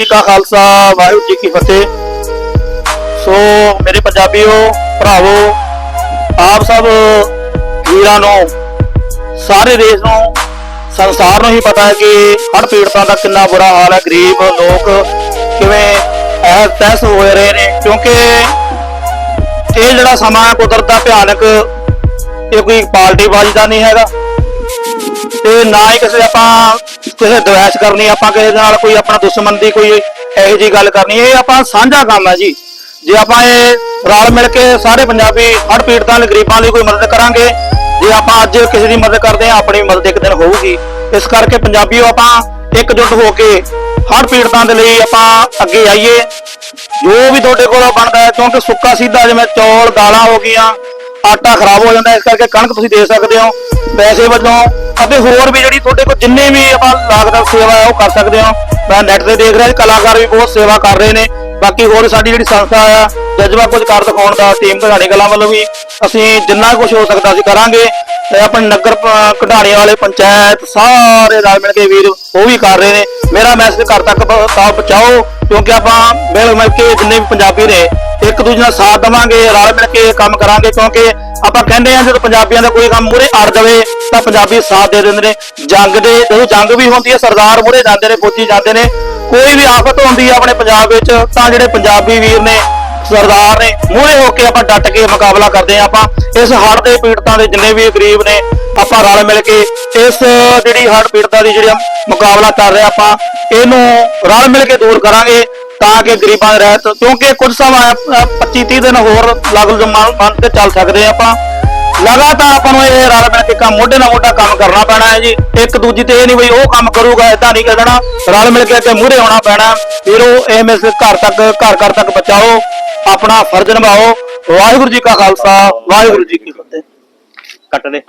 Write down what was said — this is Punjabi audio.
ਜੀ ਕਾ ਖਾਲਸਾ, ਵਾਹਿਗੁਰੂ ਜੀ ਕੀ ਫਤਿਹ। ਸੋ ਮੇਰੇ ਪੰਜਾਬੀਓ, ਭਰਾਵੋ, ਆਪ ਸਭ ਵੀਰਾਂ ਨੂੰ, ਸਾਰੇ ਦੇਸ਼ ਨੂੰ, ਸੰਸਾਰ ਨੂੰ ਹੀ ਪਤਾ ਹੈ ਕਿ ਹੜ੍ਹ ਪੀੜਤਾਂ ਦਾ ਕਿੰਨਾ ਬੁਰਾ ਹਾਲ ਹੈ। ਗਰੀਬ ਲੋਕ ਕਿਵੇਂ ਐ ਤੈਸ ਹੋਏ ਰਹੇ ਨੇ, ਕਿਉਂਕਿ ਇਹ ਜਿਹੜਾ ਸਮਾਂ ਹੈ ਕੁਦਰਤ ਦਾ ਭਿਆਨਕ, ਇਹ ਕੋਈ ਪਾਰਟੀਬਾਜ਼ੀ ਦਾ ਨਹੀਂ ਹੈਗਾ। ਤੇ ਨਾ ਹੀ ਕਿਸੇ ਆਪਾਂ ਕਿਸੇ ਦਵੈਸ਼ ਕਰਨੀ, ਆਪਾਂ ਕਿਸੇ ਨਾਲ ਕੋਈ ਆਪਣਾ ਦੁਸ਼ਮਣ ਦੀ ਕੋਈ ਇਹੋ ਜੀ ਗੱਲ ਕਰਨੀ, ਇਹ ਆਪਾਂ ਸਾਂਝਾ ਕੰਮ ਹੈ ਜੀ। ਜੇ ਆਪਾਂ ਇਹ ਰਲ ਮਿਲ ਕੇ ਸਾਰੇ ਪੰਜਾਬੀ ਹੜ ਪੀੜਤਾਂ ਲਈ ਗਰੀਬਾਂ ਲਈ ਕੋਈ ਮਦਦ ਕਰਾਂਗੇ, ਜੇ ਆਪਾਂ ਅੱਜ ਕਿਸੇ ਦੀ ਮਦਦ ਕਰਦੇ ਹਾਂ, ਆਪਣੀ ਮਦਦ ਇੱਕ ਦਿਨ ਹੋਊਗੀ। ਇਸ ਕਰਕੇ ਪੰਜਾਬੀਓ, ਆਪਾਂ ਇਕਜੁੱਟ ਹੋ ਕੇ ਹੜ ਪੀੜਤਾਂ ਦੇ ਲਈ ਆਪਾਂ ਅੱਗੇ ਆਈਏ। ਜੋ ਵੀ ਤੁਹਾਡੇ ਕੋਲ ਬਣਦਾ ਹੈ, ਕਿਉਂਕਿ ਸੁੱਕਾ ਸਿੱਧਾ ਜਿਵੇਂ ਚੌਲ, ਦਾਲਾਂ ਹੋ ਗਈਆਂ ਆਟਾ ਖਰਾਬ ਹੋ ਜਾਂਦਾ, ਇਸ ਕਰਕੇ ਕਣਕ ਤੁਸੀਂ ਦੇ ਸਕਦੇ ਹੋ, ਪੈਸੇ ਵੱਲੋਂ, ਅਤੇ ਹੋਰ ਵੀ ਜਿਹੜੀ ਤੁਹਾਡੇ ਕੋਲ ਜਿੰਨੇ ਵੀ ਆਪਾਂ ਲਾਗਤ ਸੇਵਾ ਹੈ, ਉਹ ਕਰ ਸਕਦੇ ਹੋ। ਮੈਂ ਨੈਟ ਤੇ ਦੇਖ ਰਿਹਾ ਜੀ, ਕਲਾਕਾਰ ਵੀ ਬਹੁਤ ਸੇਵਾ ਕਰ ਰਹੇ ਨੇ। ਬਾਕੀ ਹੋਰ ਸਾਡੀ ਜਿਹੜੀ ਸੰਸਥਾ ਆ, ਜਜ਼ਬਾ ਕੁਝ ਕਰ ਦਿਖਾਉਣ ਦਾ ਟੀਮ ਕਢਾਣੀ ਕਲਾਂ ਵੱਲੋਂ ਵੀ ਅਸੀਂ ਜਿੰਨਾ ਕੁਝ ਹੋ ਸਕਦਾ ਅਸੀਂ ਕਰਾਂਗੇ। ਆਪਣੇ ਨਗਰ ਪ- ਵਾਲੇ, ਪੰਚਾਇਤ, ਸਾਰੇ ਰਲ ਮਿਲ ਕੇ ਵੀਰ, ਉਹ ਵੀ ਕਰ ਰਹੇ ਨੇ। ਮੇਰਾ ਮੈਸੇਜ ਘਰ ਤੱਕ ਪਹੁੰਚਾਓ, ਕਿਉਂਕਿ ਆਪਾਂ ਮਿਲ ਮਿਲ ਕੇ ਜਿੰਨੇ ਵੀ ਪੰਜਾਬੀ ਨੇ ਇੱਕ ਦੂਜੇ ਨਾਲ ਸਾਥ ਦੇਵਾਂਗੇ, ਰਲ ਮਿਲ ਕੇ ਕੰਮ ਕਰਾਂਗੇ, ਕਿਉਂਕਿ ਆਪਾਂ ਕਹਿੰਦੇ ਆ ਜਦੋਂ ਪੰਜਾਬੀਆਂ ਦਾ ਕੋਈ ਕੰਮ ਮੂਰੇ ਅੜ ਜਾਵੇ, ਤਾਂ ਪੰਜਾਬੀ ਸਾਥ ਦੇ ਦਿੰਦੇ ਨੇ। ਜੰਗ ਦੇ, ਜਦੋਂ ਜੰਗ ਵੀ ਹੁੰਦੀ ਹੈ, ਸਰਦਾਰ ਮੂਰੇ ਜਾਂਦੇ ਨੇ, ਫੌਜੀ ਜਾਂਦੇ ਨੇ, ਕੋਈ ਵੀ ਆਫਤ ਹੁੰਦੀ ਹੈ ਆਪਣੇ ਪੰਜਾਬ ਵਿੱਚ, ਤਾਂ ਜਿਹੜੇ ਪੰਜਾਬੀ ਵੀਰ ਨੇ, ਸਰਦਾਰ ਨੇ, ਮੂਹਰੇ ਹੋ ਕੇ ਆਪਾਂ ਡਟ ਕੇ ਮੁਕਾਬਲਾ ਕਰਦੇ ਆ ਆਪਾਂ। ਇਸ ਹੜ੍ਹ ਦੇ ਪੀੜਤਾਂ ਦੇ ਜਿੰਨੇ ਵੀ ਗਰੀਬ ਨੇ, ਆਪਾਂ ਰਲ ਮਿਲ ਕੇ ਇਸ ਜਿਹੜੀ ਹੜ੍ਹ ਪੀੜਤਾਂ ਦੀ ਜਿਹੜੀ ਮੁਕਾਬਲਾ ਕਰ ਰਹੇ ਆਪਾਂ, ਇਹਨੂੰ ਰਲ ਮਿਲ ਕੇ ਦੂਰ ਕਰਾਂਗੇ। ਤਾਂ ਕਿ ਗਰੀਬਾਂ ਦੇ ਰਹਿਤ ਕਿਉਂਕਿ ਕੁਝ ਸਮਾਂ 25 30 ਦਿਨ ਹੋਰ ਲੱਗ ਮੰਨ ਮੰਨ ਕੇ ਚੱਲ ਸਕਦੇ ਆਪਾਂ। ਲਗਾਤਾਰ ਆਪਾਂ ਨੂੰ ਇਹ ਰਲ ਮਿਲ ਕੇ ਕੰਮ ਮੋਢੇ ਨਾਲ ਮੋਢਾ ਕੰਮ ਕਰਨਾ ਪੈਣਾ ਹੈ ਜੀ। ਇੱਕ ਦੂਜੀ ਤੇ ਇਹ ਨਹੀਂ ਬਈ ਉਹ ਕੰਮ ਕਰੂਗਾ ਇਦਾਂ ਨਹੀਂ ਕਰਨਾ। ਰਲ ਮਿਲ ਕੇ ਤੇ ਮੂਹਰੇ ਆਉਣਾ ਪੈਣਾ। ਫਿਰ ਉਹ ਇਹ ਮੈਸੇਜ ਘਰ ਤੱਕ, ਘਰ ਘਰ ਤੱਕ ਪਹੁੰਚਾਓ ਆਪਣਾ ਫਰਜ਼ ਨਿਭਾਓ। ਵਾਹਿਗੁਰੂ ਜੀ ਕਾ ਖਾਲਸਾ, ਵਾਹਿਗੁਰੂ ਜੀ ਕੀ ਫਤਿਹ। ਕੱਟ ਦੇ।